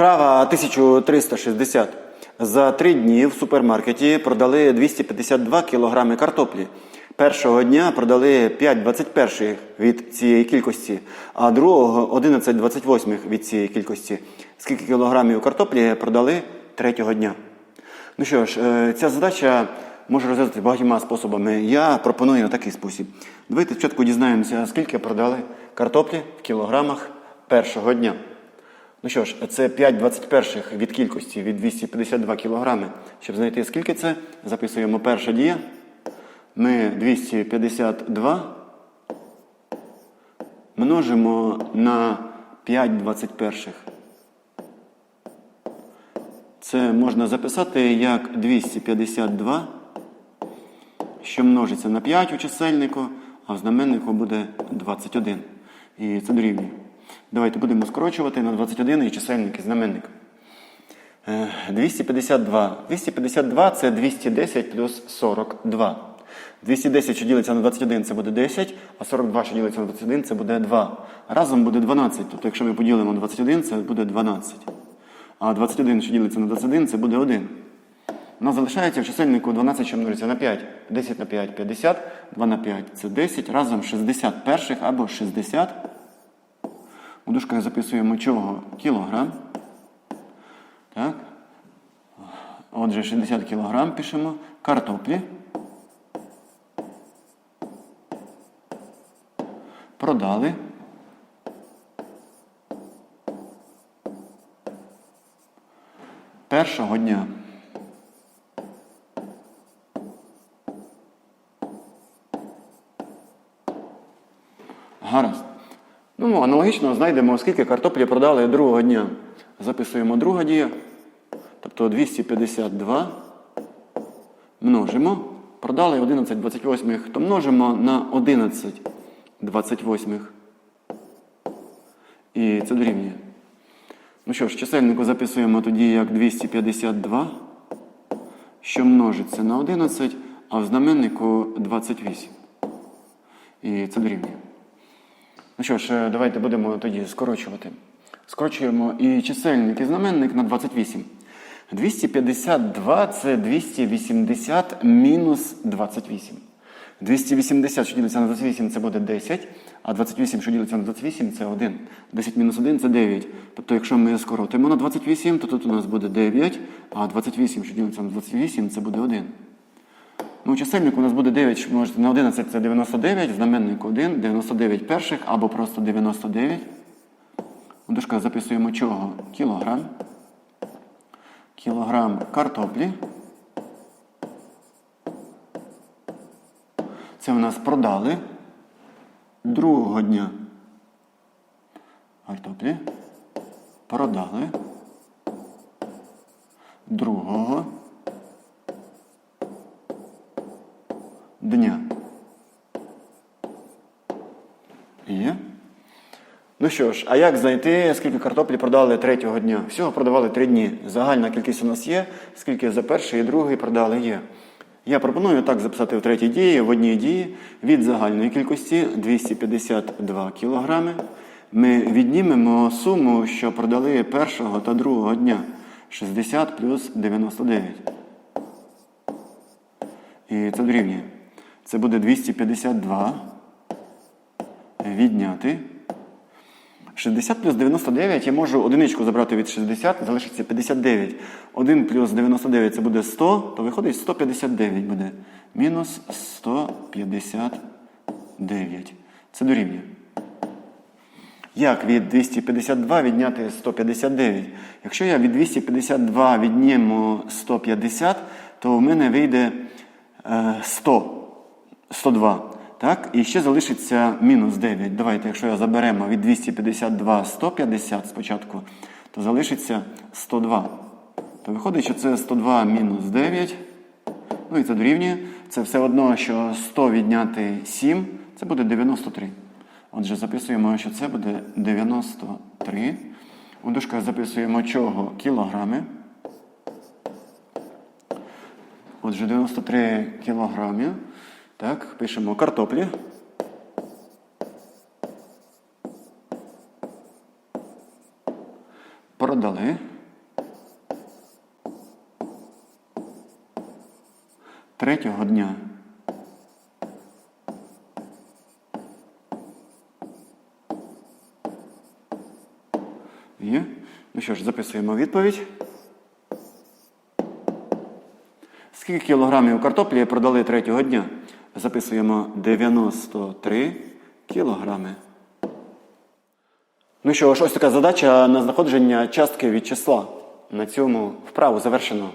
Вправа 1360. За три дні в супермаркеті продали 252 кг картоплі. Першого дня продали 5,21 від цієї кількості, а другого 11,28 від цієї кількості. Скільки кілограмів картоплі продали третього дня? Ну що ж, е, ця задача може розв'язати багатьма способами. Я пропоную такий спосіб. Давайте спочатку дізнаємося, скільки продали картоплі в кілограмах першого дня. Ну що ж, це 5,21 від кількості від 252 кілограми. Щоб знайти скільки це, записуємо перша дія. Ми 252 множимо на 5,21. Це можна записати як 252, що множиться на 5 у чисельнику, а в знаменнику буде 21. І це дорівнює. Давайте будемо скорочувати на 21 і чисельник і знаменник. Е, 252. 252 це 210 плюс 42. 210, що ділиться на 21, це буде 10, а 42, що ділиться на 21, це буде 2. Разом буде 12. Тобто, якщо ми поділимо 21, це буде 12. А 21, що ділиться на 21, це буде 1. У нас залишається в чисельнику 12, що множиться на 5. 10 на 5 – 50, 2 на 5 – це 10, разом 60 перших або 60. У дужках записуємо чого? Кілограм. Так. Отже, 60 кілограм пишемо. Картоплі. Продали. Першого дня. Ну, аналогічно знайдемо, скільки картоплі продали другого дня. Записуємо друга дія. Тобто 252 множимо. Продали 11 28, то множимо на 11 28. І це дорівнює. Ну що ж, чисельнику записуємо тоді як 252, що множиться на 11, а в знаменнику 28. І це дорівнює. Ну що ж, е, давайте будемо тоді скорочувати. Скорочуємо і чисельник, і знаменник на 28. 252 це 280 мінус 28. 280, що ділиться на 28, це буде 10, а 28, що ділиться на 28, це 1. 10 мінус 1 це 9. Тобто, якщо ми скоротимо на 28, то тут у нас буде 9, а 28, що ділиться на 28, це буде 1. Ну, у у нас буде 9, що множити на 11 це 99, в знаменнику 1, 99 перших або просто 99. У записуємо чого? Кілограм. Кілограм картоплі. Це у нас продали другого дня. Картоплі. Продали другого дня. Є. Ну що ж, а як знайти, скільки картоплі продали третього дня? Всього продавали три дні. Загальна кількість у нас є, скільки за перший і другий продали є. Я пропоную так записати в третій дії, в одній дії від загальної кількості 252 кілограми. Ми віднімемо суму, що продали першого та другого дня 60 плюс 99. І це дорівнює. Це буде 252 відняти. 60 плюс 99 я можу одиничку забрати від 60, залишиться 59. 1 плюс 99 це буде 100, то виходить 159 буде. Мінус 159. Це дорівнює. Як від 252 відняти 159? Якщо я від 252 відніму 150, то в мене вийде е, 100, 102. Так? І ще залишиться мінус 9. Давайте, якщо я заберемо від 252 150 спочатку, то залишиться 102. То виходить, що це 102 мінус 9. Ну і це дорівнює. Це все одно, що 100 відняти 7, це буде 93. Отже, записуємо, що це буде 93. У дужках записуємо чого? Кілограми. Отже, 93 кілограмів. Так, пишемо картоплі. Продали. Третього дня. Є. Ну що ж, записуємо відповідь. Скільки кілограмів картоплі продали третього дня? Записуємо 93 кілограми. Ну що ж, ось така задача на знаходження частки від числа. На цьому вправу завершено.